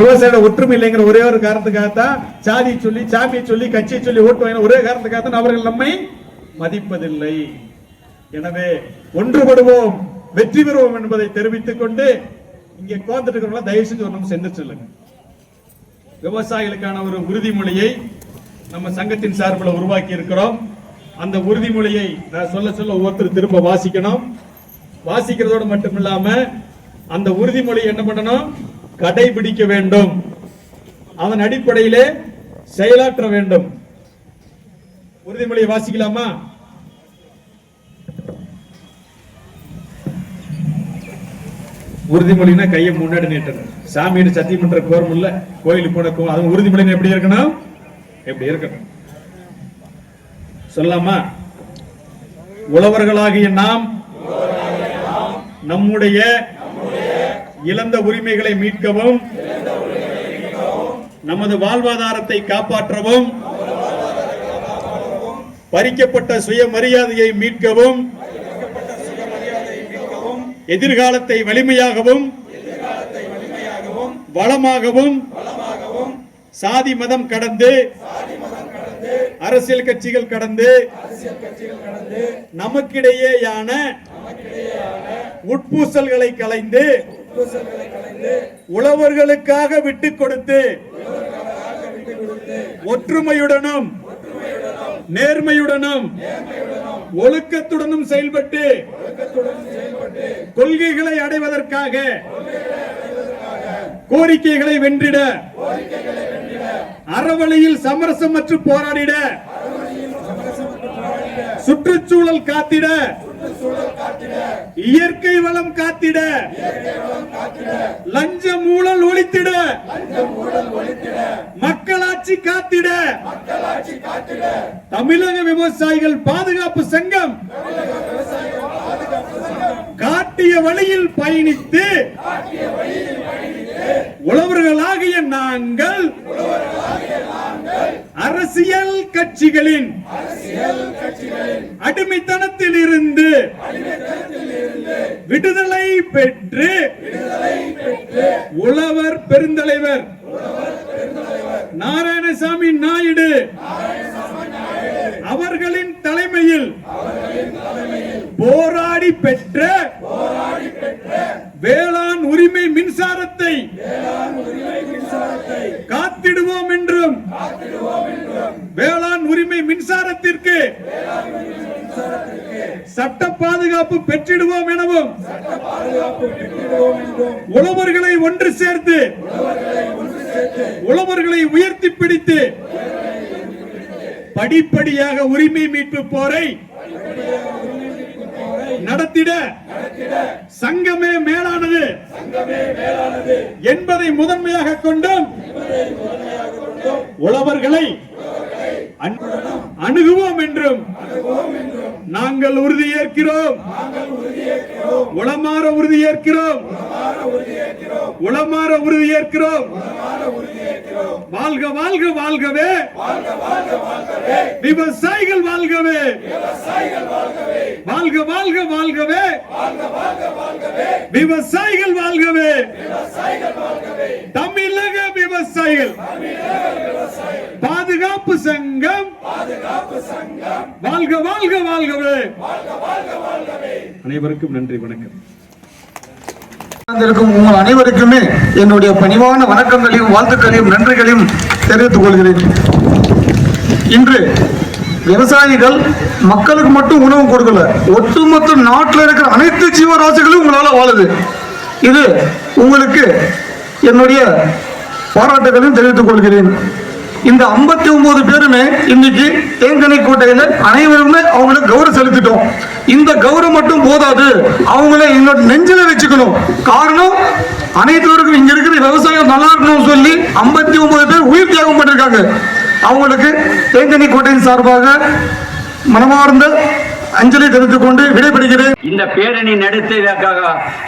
விவசாயியோட ஒற்றுமை இல்லைங்கிற ஒரே ஒரு காரணத்துக்காகத்தான் சாதி சொல்லி சாமியை சொல்லி கட்சியை சொல்லி ஓட்டு வாங்கின ஒரே காரணத்துக்காகத்தான் அவர்கள் நம்மை மதிப்பதில்லை. எனவே ஒன்றுபடுவோம் வெற்றி பெறுவோம் என்பதை தெரிவித்துக் கொண்டு இங்கே கோந்துட்டு இருக்கிறவங்க தயவு செஞ்சு ஒரு சென்று செல்லுங்க. விவசாயிகளுக்கான ஒரு உறுதிமொழியை நம்ம சங்கத்தின் சார்பில் உருவாக்கி இருக்கிறோம். அந்த உறுதிமொழியை நான் சொல்ல சொல்ல ஒவ்வொருத்தர் திரும்ப வாசிக்கணும். வாசிக்கிறதோடு மட்டும் இல்லாம அந்த உறுதிமொழி என்ன பண்ணணும்? கடைபிடிக்க வேண்டும். அதன் அடிப்படையிலே செயலாற்ற வேண்டும். உறுதிமொழியை வாசிக்கலாமா? உறுதிமொழினா கையை முன்னாடி நீட்டணும். சாமின்னு சத்தியம் பண்ற கோரம் இல்ல கோயிலுக்கு போன கோ- அது உறுதிமொழி எப்படி இருக்கணும்? எப்படி இருக்கணும்? சொல்லாமா உழவர்களாகிய நாம் நம்முடைய இழந்த உரிமைகளை மீட்கவும் நமது வாழ்வாதாரத்தை காப்பாற்றவும் பறிக்கப்பட்ட சுயமரியாதையை மீட்கவும் எதிர்காலத்தை வலிமையாகவும் வளமாகவும் சாதி மதம் கடந்து அரசியல் கட்சிகள் கடந்து நமக்கிடையேயான உட்பூசல்களை கலைந்து உழவர்களுக்காக விட்டுக் கொடுத்து ஒற்றுமையுடனும் நேர்மையுடனும் ஒழுக்கத்துடனும் செயல்பட்டு கொள்கைகளை அடைவதற்காக கோரிக்கைகளை வென்றிட அறவழியில் சமரசமற்று போராடிட சுற்றுச்சூழல் காத்திட இயற்கை வளம் காத்திட. லஞ்ச ஊழல் ஒழித்திட. மக்களாட்சி காத்திட. தமிழக விவசாயிகள் பாதுகாப்பு சங்கம் காட்டிய வழியில் பயணித்து உழவர்களாகிய நாங்கள் அரசியல் கட்சிகளின் அடிமைத்தனத்தில் இருந்து விடுதலை பெற்று உழவர் பெருந்தலைவர் நாராயணசாமி நாயுடு அவர்களின் தலைமையில் போராடி பெற்ற வேளாண் உரிமை மின்சாரத்தை காத்திடுவோம் என்றும் வேளாண் உரிமை மின்சாரத்திற்கு சட்ட பாதுகாப்பு பெற்றிடுவோம் எனவும் உழவர்களை ஒன்று சேர்த்து உழவர்களை உயர்த்தி பிடித்து படிப்படியாக உரிமை மீட்பு போரை நடத்திட சங்கமே மேலானது என்பதை முதன்மையாக கொண்டும் உழவர்களை அணுகுவோம் என்றும் நாங்கள் உறுதியேற்கிறோம் உளமாற உறுதியேற்கிறோம் உளமாற உறுதியேற்கிறோம் வாழ்க வாழ்க வாழ்கவே. விவசாயிகள் வாழ்கவே. வாழ்க வாழ்க வாழ்கவே. விவசாயிகள் வாழ்கவே. தமிழக விவசாயிகள். பாதுகாப்பு சங்கம். வாழ்க வாழ்க வாழ்கவே. அனைவருக்கும் நன்றி வணக்கம். உங்கள் அனைவருக்குமே என்னுடைய பணிவான வணக்கங்களையும் வாழ்த்துக்களையும் நன்றிகளையும் தெரிவித்துக் கொள்கிறேன். இன்று விவசாயிகள் மக்களுக்கு மட்டும் உணவு கொடுக்கல. ஒட்டுமொத்த நாட்டில் இருக்கிற அனைத்து ஜீவராசிகளும் உங்களால் வாழுது. இது உங்களுக்கு என்னுடைய பாராட்டுகளையும் தெரிவித்துக் கொள்கிறேன். இந்த 59 ஒன்பது பேருமே இன்னைக்கு தேங்கனை கோட்டையில அனைவருமே அவங்களுக்கு கௌரவம் செலுத்திட்டோம். இந்த கௌரவம் மட்டும் போதாது அவங்கள எங்களோட நெஞ்சில வச்சுக்கணும். காரணம் அனைத்துவருக்கும் இங்க இருக்கிற விவசாயம் நல்லா இருக்கணும்னு சொல்லி 59 ஒன்பது பேர் உயிர் தியாகம் பண்ணிருக்காங்க. அவங்களுக்கு தேங்கனி கோட்டையின் சார்பாக மனமார்ந்த அஞ்சலி தெரிவித்துக் கொண்டு விடைபெறுகிறேன். இந்த பேரணி நடத்தியதற்காக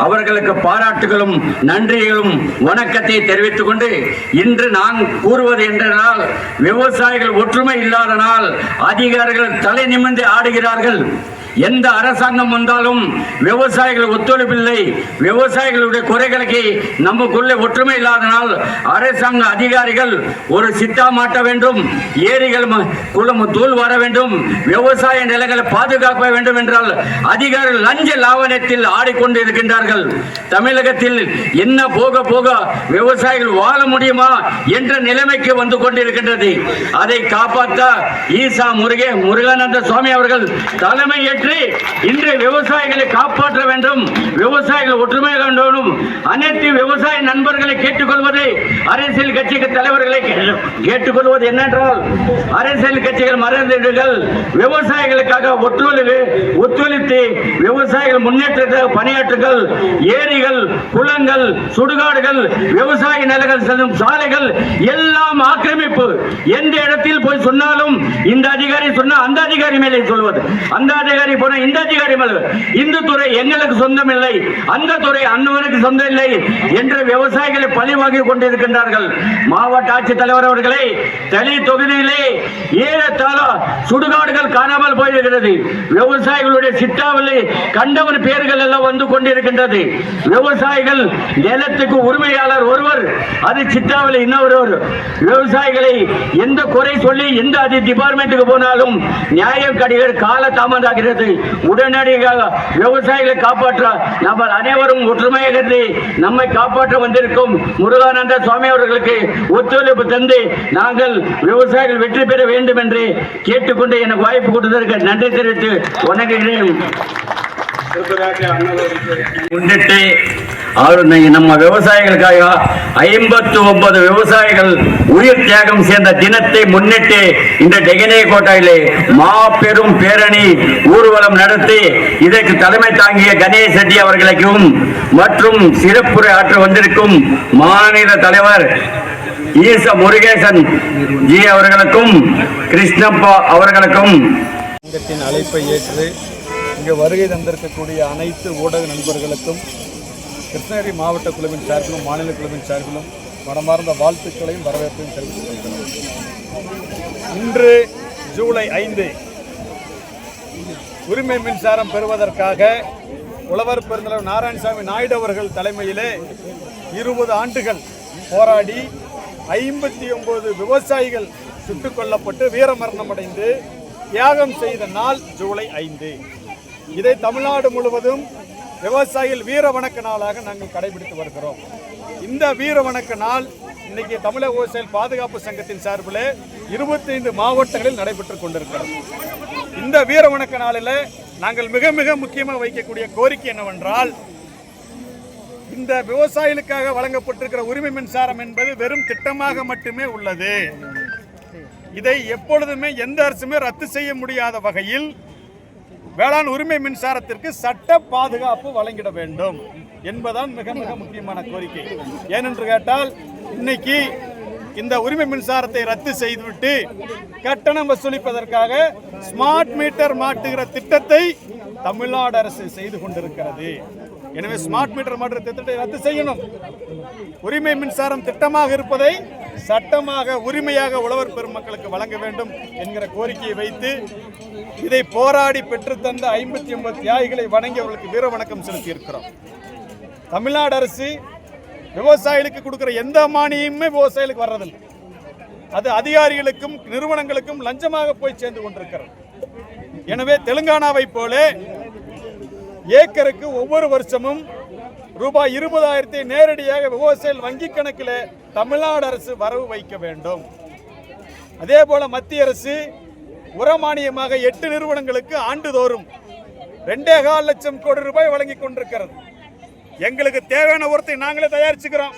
அவர்களுக்கு பாராட்டுகளும் நன்றிகளும் வணக்கத்தை தெரிவித்துக் கொண்டு இன்று நான் கூறுவது என்றால் விவசாயிகள் ஒற்றுமை இல்லாதனால் அதிகாரிகள் தலை நிமிர்ந்து ஆடுகிறார்கள். எந்த அரசாங்கம் வந்தாலும் விவசாயிகள் ஒத்துழைப்பில்லை விவசாயிகளுடைய குறைகளுக்கு நமக்குள்ளே ஒற்றுமை இல்லாதனால் அரசாங்க அதிகாரிகள் ஒரு சித்தா மாட்ட வேண்டும். ஏரிகள் குளம் தூள் வர வேண்டும். விவசாய நிலங்களை பாதுகாக்க வேண்டும் என்றால் அதிகாரிகள் லஞ்ச லாவணத்தில் ஆடிக்கொண்டு இருக்கின்றார்கள் தமிழகத்தில் என்ன போக போக விவசாயிகள் வாழ முடியுமா என்ற நிலைமைக்கு வந்து கொண்டிருக்கின்றது. அதை காப்பாற்ற ஈசா முருகே முருகானந்த சுவாமி அவர்கள் தலைமை நிறைவேற்றி இன்றைய விவசாயிகளை காப்பாற்ற வேண்டும். விவசாயிகள் ஒற்றுமை வேண்டும் அனைத்து விவசாய நண்பர்களை கேட்டுக்கொள்வதை அரசியல் கட்சிக்கு தலைவர்களை கேட்டுக்கொள்வது என்னென்றால் அரசியல் கட்சிகள் மறந்துடுங்கள் விவசாயிகளுக்காக ஒத்துழைப்பு ஒத்துழைத்து விவசாயிகள் முன்னேற்றத்தை பணியாற்றுங்கள். ஏரிகள் குளங்கள் சுடுகாடுகள் விவசாய நிலங்கள் செல்லும் சாலைகள் எல்லாம் ஆக்கிரமிப்பு. எந்த இடத்தில் போய் சொன்னாலும் இந்த அதிகாரி சொன்னால் அந்த அதிகாரி மேலே சொல்வது. அந்த அதிகாரி போன இந்த அதிகாரி இந்த துறை எங்களுக்கு சொந்தம் இல்லை அந்த துறை அன்னவனுக்கு சொந்தம் இல்லை என்று விவசாயிகளை பழி வாங்கி கொண்டிருக்கின்றார்கள். மாவட்ட ஆட்சித்தலைவர் அவர்களை தனி தொகுதியிலே ஏறத்தாழ சுடுகாடுகள் காணாமல் போயிருக்கிறது. விவசாயிகளுடைய சிட்டாவில் கண்டவன் பேர்கள் எல்லாம் வந்து கொண்டிருக்கின்றது. விவசாயிகள் நிலத்துக்கு உரிமையாளர் ஒருவர் அது சிட்டாவில் இன்னொருவர். விவசாயிகளை எந்த குறை சொல்லி எந்த அது டிபார்ட்மெண்ட்டுக்கு போனாலும் நியாயம் கடிகள் கால தாமதாகிறது உடனடியாக விவசாயிகளை காப்பாற்ற நம்ம அனைவரும் ஒற்றுமையாக இருந்து நம்மை காப்பாற்ற வந்திருக்கும் முருகானந்த சுவாமி அவர்களுக்கு ஒத்துழைப்பு தந்து நாங்கள் விவசாயிகள் வெற்றி பெற வேண்டும் என்று கேட்டுக்கொண்டு எனக்கு வாய்ப்பு கொடுத்ததற்கு நன்றி தெரிவித்து வணங்குகிறேன். முன்னிட்டு அவர் நம்ம விவசாயிகளுக்காக ஐம்பத்தி ஒன்பது விவசாயிகள் உயிர் தியாகம் சேர்ந்த தினத்தை முன்னிட்டு இந்த டெகனே கோட்டையிலே மாபெரும் பேரணி ஊர்வலம் நடத்தி இதற்கு தலைமை தாங்கிய கணேஷ் ரெட்டி அவர்களுக்கும் மற்றும் சிறப்புரை ஆற்ற வந்திருக்கும் மாநில தலைவர் ஈச முருகேசன் ஜி அவர்களுக்கும் கிருஷ்ணப்பா அவர்களுக்கும். சங்கத்தின் அழைப்பை ஏற்று இங்கு வருகை தந்திருக்கக்கூடிய அனைத்து ஊடக நண்பர்களுக்கும் கிருஷ்ணகிரி மாவட்ட குழுவின் சார்பிலும் மாநில குழுவின் சார்பிலும் மனமார்ந்த வாழ்த்துக்களையும் வரவேற்பையும் தெரிவித்துக் கொள்கிறேன் இன்று ஜூலை ஐந்து உரிமை மின்சாரம் பெறுவதற்காக உழவர் பெருந்தலைவர் நாராயணசாமி நாயுடு அவர்கள் தலைமையிலே இருபது ஆண்டுகள் போராடி ஐம்பத்தி ஒன்பது விவசாயிகள் சுட்டுக் கொல்லப்பட்டு வீரமரணம் அடைந்து தியாகம் செய்த நாள் ஜூலை ஐந்து. இதை தமிழ்நாடு முழுவதும் விவசாயிகள் வீர வணக்க நாளாக நாங்கள் கடைபிடித்து வருகிறோம். இந்த வீர வணக்க நாள் இன்னைக்கு தமிழக விவசாயிகள் பாதுகாப்பு சங்கத்தின் சார்பில் இருபத்தைந்து மாவட்டங்களில் நடைபெற்று கொண்டிருக்கிறோம் இந்த வீர வணக்க நாளில் நாங்கள் மிக மிக முக்கியமாக வைக்கக்கூடிய கோரிக்கை என்னவென்றால் இந்த விவசாயிகளுக்காக வழங்கப்பட்டிருக்கிற உரிமை மின்சாரம் என்பது வெறும் திட்டமாக மட்டுமே உள்ளது. இதை எப்பொழுதுமே எந்த அரசுமே ரத்து செய்ய முடியாத வகையில் வேளாண் உரிமை மின்சாரத்திற்கு சட்ட பாதுகாப்பு வழங்கிட வேண்டும் என்பதுதான் மிக மிக முக்கியமான கோரிக்கை. ஏனென்று கேட்டால் இன்னைக்கு இந்த உரிமை மின்சாரத்தை ரத்து செய்துவிட்டு கட்டணம் வசூலிப்பதற்காக ஸ்மார்ட் மீட்டர் மாட்டுகிற திட்டத்தை தமிழ்நாடு அரசு செய்து கொண்டிருக்கிறது. எனவே ஸ்மார்ட் மீட்டர் மாற்ற திட்டத்தை ரத்து செய்யணும். உரிமை மின்சாரம் திட்டமாக இருப்பதை சட்டமாக உரிமையாக உழவர் பெருமக்களுக்கு வழங்க வேண்டும் என்கிற கோரிக்கையை வைத்து இதை போராடி பெற்றுத்தந்த ஐம்பத்தி ஒன்பது தியாகிகளை வணங்கி அவர்களுக்கு வீர வணக்கம் செலுத்தியிருக்கிறோம். தமிழ்நாடு அரசு விவசாயிகளுக்கு கொடுக்குற எந்த மானியமுமே விவசாயிகளுக்கு வர்றதில்லை. அது அதிகாரிகளுக்கும் நிறுவனங்களுக்கும் லஞ்சமாக போய் சேர்ந்து கொண்டிருக்கிறது. எனவே தெலுங்கானாவை போல ஏக்கருக்கு ஒவ்வொரு வருஷமும் ரூபாய் இருபதாயிரத்தை நேரடியாக விவசாயிகள் வங்கி கணக்கில் தமிழ்நாடு அரசு வரவு வைக்க வேண்டும். அதே போல மத்திய அரசு உரமானியமாக எட்டு நிறுவனங்களுக்கு ஆண்டுதோறும் ரெண்டே கால் லட்சம் கோடி ரூபாய் வழங்கி கொண்டிருக்கிறது. எங்களுக்கு தேவையான உரத்தை நாங்களே தயாரிச்சுக்கிறோம்.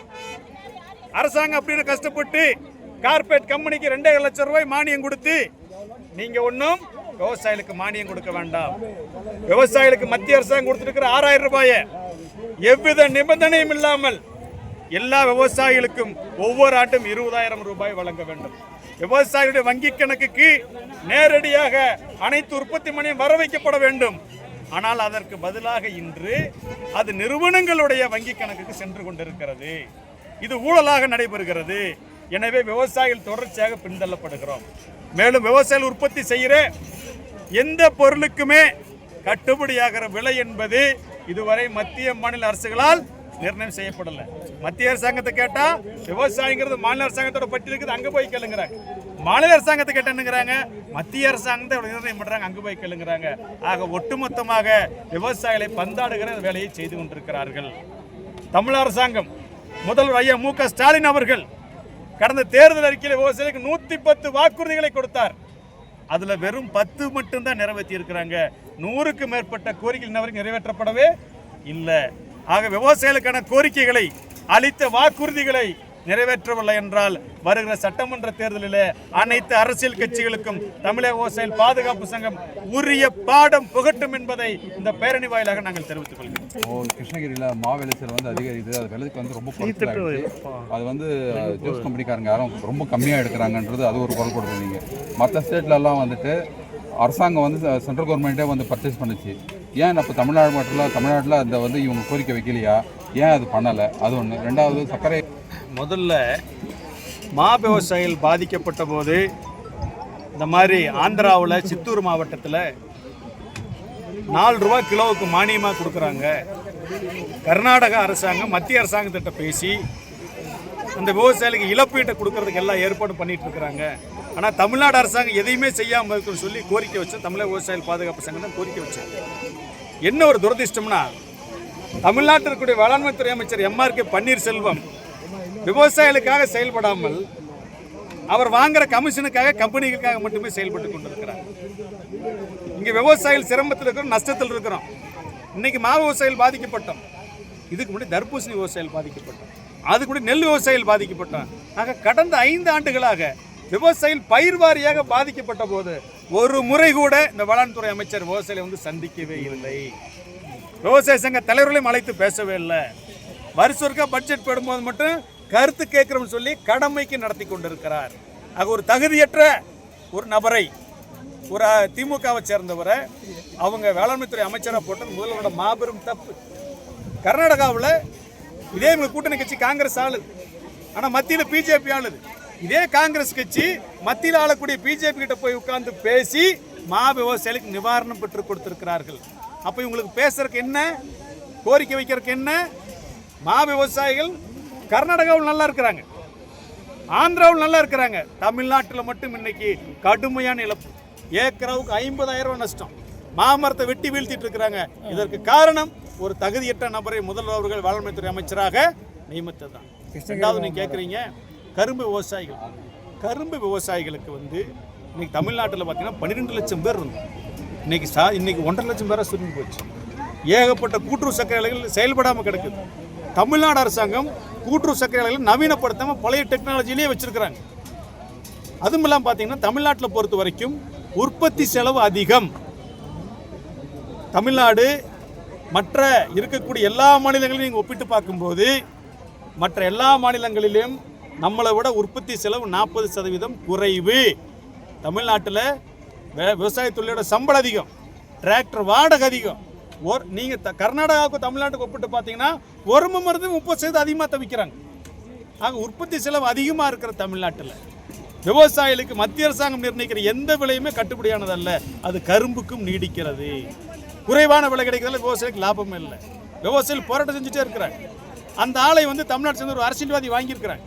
அரசாங்கம் அப்படின்னு கஷ்டப்பட்டு கார்பரேட் கம்பெனிக்கு ரெண்டே லட்சம் ரூபாய் மானியம் கொடுத்து நீங்கள் ஒன்றும் விவசாயிகளுக்கு மானியம் கொடுக்க வேண்டாம். விவசாயிகளுக்கு மத்திய அரசாங்கம் கொடுத்துருக்கிற ஆறாயிரம் ரூபாயை எவ்வித நிபந்தனையும் இல்லாமல் எல்லா விவசாயிகளுக்கும் ஒவ்வொரு ஆண்டும் இருபதாயிரம் ரூபாய் வழங்க வேண்டும். விவசாயிகளுடைய வங்கி கணக்குக்கு நேரடியாக அனைத்து உற்பத்தி மணியும் வர வைக்கப்பட வேண்டும். ஆனால் அதற்கு பதிலாக இன்று அது நிறுவனங்களுடைய வங்கி கணக்குக்கு சென்று கொண்டிருக்கிறது. இது ஊழலாக நடைபெறுகிறது. எனவே விவசாயிகள் தொடர்ச்சியாக பின்தள்ளப்படுகிறோம் மேலும் விவசாயிகள் உற்பத்தி செய்கிற எந்த பொருளுக்குமே கட்டுப்படியாகிற விலை என்பது இதுவரை மத்திய மாநில அரசுகளால் நிர்ணயம் செய்யப்படலை. மத்திய அரசாங்கத்தை கேட்டா விவசாயிங்கிறது மாநில அரசாங்கத்தோட பற்றி இருக்குது அங்கே போய் கேளுங்கிறாங்க. மாநில அரசாங்கத்தை கேட்டேன்னுங்கிறாங்க மத்திய அரசாங்கத்தை அவ்வளோ நிர்ணயம் பண்றாங்க அங்கே போய் கேளுங்கிறாங்க. ஆக ஒட்டுமொத்தமாக விவசாயிகளை பந்தாடுகிற வேலையை செய்து கொண்டிருக்கிறார்கள். தமிழ் அரசாங்கம் முதல்வர் ஐயா மு க ஸ்டாலின் அவர்கள் கடந்த தேர்தல் அறிக்கையில் விவசாயிகளுக்கு நூத்தி பத்து வாக்குறுதிகளை கொடுத்தார். அதில் வெறும் பத்து மட்டும்தான் நிறைவேற்றி இருக்கிறாங்க நூறுக்கு மேற்பட்ட கோரிக்கை இன்ன வரைக்கும் நிறைவேற்றப்படவே இல்லை. ஆக விவசாயிகளுக்கான கோரிக்கைகளை அளித்த வாக்குறுதிகளை நிறைவேற்றவில்லை என்றால் வருகிற சட்டமன்ற தேர்தலிலே அனைத்து அரசியல் கட்சிகளுக்கும் தமிழக விவசாயிகள் பாதுகாப்பு சங்கம் உரிய பாடம் புகட்டும் என்பதை இந்த பேரணி வாயிலாக நாங்கள் தெரிவித்துக் கொள்கிறோம். ஓ கிருஷ்ணகிரியில் மா விளைச்சல் வந்து அதிகரிக்குது அது விலைக்கு வந்து ரொம்ப அது வந்து ஜூஸ் கம்பெனிக்காரங்க யாரும் ரொம்ப கம்மியாக எடுக்கிறாங்கன்றது அது ஒரு குரல் கொடுத்துருந்தீங்க மற்ற ஸ்டேட்லலாம் வந்துட்டு அரசாங்கம் வந்து சென்ட்ரல் கவர்மெண்ட்டே வந்து பர்ச்சேஸ் பண்ணுச்சு. ஏன் இப்போ தமிழ்நாடு மட்டும் தமிழ்நாட்டில் அந்த வந்து இவங்க கோரிக்கை வைக்கலையா? ஏன் அது பண்ணலை? அது ஒன்று ரெண்டாவது சர்க்கரை முதல்ல மா விவசாயிகள் பாதிக்கப்பட்ட போது இந்த மாதிரி ஆந்திராவில் சித்தூர் மாவட்டத்தில் நாலு ரூபா கிலோவுக்கு மானியமாக கொடுக்குறாங்க. கர்நாடக அரசாங்கம் மத்திய அரசாங்கத்திட்ட பேசி அந்த விவசாயிகளுக்கு இழப்பீட்டை கொடுக்கறதுக்கு எல்லாம் ஏற்பாடு பண்ணிட்டு இருக்கிறாங்க. ஆனால் தமிழ்நாடு அரசாங்கம் எதையுமே செய்யாமல் இருக்குன்னு சொல்லி கோரிக்கை வச்சு தமிழக விவசாயிகள் பாதுகாப்பு சங்கம் தான் கோரிக்கை வச்சேன் என்ன ஒரு துரதிர்ஷ்டம்னா தமிழ்நாட்டில் இருக்கக்கூடிய வேளாண்மைத்துறை அமைச்சர் எம்ஆர்கே பன்னீர்செல்வம் விவசாயிகளுக்காக செயல்படாமல் அவர் வாங்குற கமிஷனுக்காக கம்பெனிகளுக்காக மட்டுமே செயல்பட்டு கொண்டிருக்கிறார். இங்க விவசாயிகள் சிரமத்தில் இருக்கிறோம் நஷ்டத்தில் இருக்கிறோம். இன்னைக்கு மா விவசாயிகள் பாதிக்கப்பட்டோம். இதுக்கு முன்னாடி தர்பூசணி விவசாயிகள் பாதிக்கப்பட்டோம். அதுக்கு முன்னாடி நெல் விவசாயிகள் பாதிக்கப்பட்டோம். ஆக கடந்த ஐந்து ஆண்டுகளாக விவசாயிகள் பயிர் வாரியாக பாதிக்கப்பட்ட போது ஒரு முறை கூட இந்த வேளாண்துறை அமைச்சர் விவசாயிகளை வந்து சந்திக்கவே இல்லை. விவசாய சங்க தலைவர்களையும் அழைத்து பேசவே இல்லை. வருஷம் பட்ஜெட் போடும்போது மட்டும் கருத்து கேட்குறோம்னு சொல்லி கடமைக்கு நடத்தி கொண்டிருக்கிறார். ஆக ஒரு தகுதியற்ற ஒரு நபரை ஒரு திமுகவை சேர்ந்தவரை அவங்க வேளாண்மைத்துறை அமைச்சராக போட்டது முதல்வரோட மாபெரும் தப்பு. கர்நாடகாவில் இதே இவங்க கூட்டணி கட்சி காங்கிரஸ் ஆளுது. ஆனால் மத்தியில் பிஜேபி ஆளுது. இதே காங்கிரஸ் கட்சி மத்தியில் ஆளக்கூடிய பிஜேபி கிட்ட போய் உட்கார்ந்து பேசி மா விவசாயிகளுக்கு நிவாரணம் பெற்று கொடுத்திருக்கிறார்கள். அப்போ இவங்களுக்கு பேசுறதுக்கு என்ன கோரிக்கை வைக்கிறதுக்கு என்ன மா விவசாயிகள் கர்நாடகாவில் நல்லா இருக்கிறாங்க. ஆந்திராவில் நல்லா இருக்கிறாங்க. தமிழ்நாட்டில் மட்டும் இன்னைக்கு கடுமையான இழப்பு. ஏக்கராவுக்கு ஐம்பதாயிரம் ரூபாய் நஷ்டம். மாமரத்தை வெட்டி வீழ்த்திட்டு இருக்கிறாங்க. இதற்கு காரணம் ஒரு தகுதியற்ற நபரை முதல்வர் அவர்கள் வேளாண்மைத்துறை அமைச்சராக நியமித்தது தான் ரெண்டாவது நீங்கள் கேட்குறீங்க கரும்பு விவசாயிகள். கரும்பு விவசாயிகளுக்கு வந்து இன்னைக்கு தமிழ்நாட்டில் பார்த்தீங்கன்னா பன்னிரெண்டு லட்சம் பேர் இருந்தோம். இன்னைக்கு சா இன்னைக்கு ஒன்றரை லட்சம் பேராக சுருங்கி போச்சு. ஏகப்பட்ட கூட்டுறவு சர்க்கரை செயல்படாமல் கிடக்குது. தமிழ்நாடு அரசாங்கம் கூட்டுறவு சர்க்கரை ஆலைகளை நவீனப்படுத்தாமல் பழைய டெக்னாலஜிலேயே வச்சுருக்கிறாங்க. அதுவும் இல்லாமல் பார்த்தீங்கன்னா தமிழ்நாட்டில் பொறுத்த வரைக்கும் உற்பத்தி செலவு அதிகம். தமிழ்நாடு மற்ற இருக்கக்கூடிய எல்லா மாநிலங்களையும் நீங்கள் ஒப்பிட்டு பார்க்கும்போது மற்ற எல்லா மாநிலங்களிலும் நம்மளை விட உற்பத்தி செலவு நாற்பது சதவீதம் குறைவு. தமிழ்நாட்டில் வே- தொழிலோட சம்பளம் அதிகம். டிராக்டர் வாடகை அதிகம். ஒரு நீங்கள் த கர்நாடகாவுக்கு தமிழ்நாட்டுக்கு ஒப்பிட்டு பார்த்தீங்கன்னா ஒரு மருந்து முப்பது சதவீதம் அதிகமாக தவிக்கிறாங்க. ஆக உற்பத்தி செலவு அதிகமாக இருக்கிற தமிழ்நாட்டில். விவசாயிகளுக்கு மத்திய அரசாங்கம் நிர்ணயிக்கிற எந்த விலையுமே கட்டுப்படியானதல்ல. அது கரும்புக்கும் நீடிக்கிறது. குறைவான விலை கிடைக்கிறதுல விவசாயிக்கு லாபமே இல்லை. விவசாயிகள் போராட்டம் செஞ்சுட்டே இருக்கிறாங்க. அந்த ஆளை வந்து தமிழ்நாட்டு சேர்ந்த ஒரு அரசியல்வாதி வாங்கியிருக்கிறாங்க.